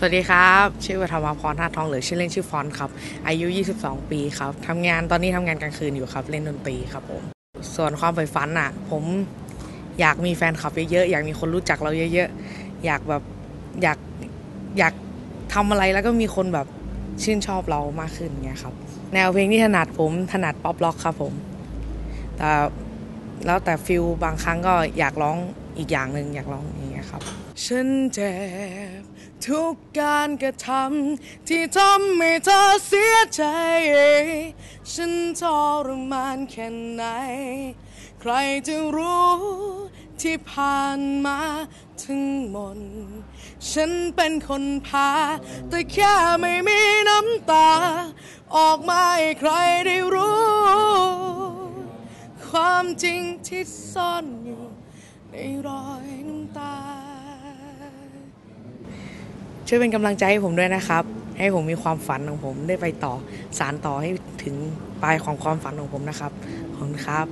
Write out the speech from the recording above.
สวัสดีครับ ชื่อวัฒนพรธาตทองหรือชื่อเล่นชื่อฟอนครับ อายุ 22 ปีครับทำงานตอนนี้ทำงานกลางคืนอยู่ครับ เล่นดนตรีครับผม ส่วนความใฝ่ฝันอะ ผมอยากมีแฟนคลับเยอะๆ อยากมีคนรู้จักเราเยอะๆ อยากแบบอยากอยากทำอะไรแล้วก็มีคนแบบชื่นชอบเรามากขึ้นเงี้ยครับ แนวเพลงที่ถนัดผมถนัดป๊อปล็อกครับผม แต่แล้วแต่ฟิลบางครั้งก็อยากร้องอีกอย่างหนึ่งอยากร้องอย่างเงี้ยครับ ฉันเจ็บ ทุกการกระทำที่ทำให้เธอเสียใจ ฉันทรมานแค่ไหน ใครจะรู้ที่ผ่านมาทั้งหมด ฉันเป็นคนพา แต่แค่ไม่มีน้ำตา ออกมาให้ใครได้รู้ ความจริงที่ซ่อนอยู่ในรอยน้ำตา ช่วยเป็นกำลังใจให้ผมด้วยนะครับ ให้ผมมีความฝันของผมได้ไปต่อสารต่อให้ถึงปลายของความฝันของผมนะครับขอบคุณครับ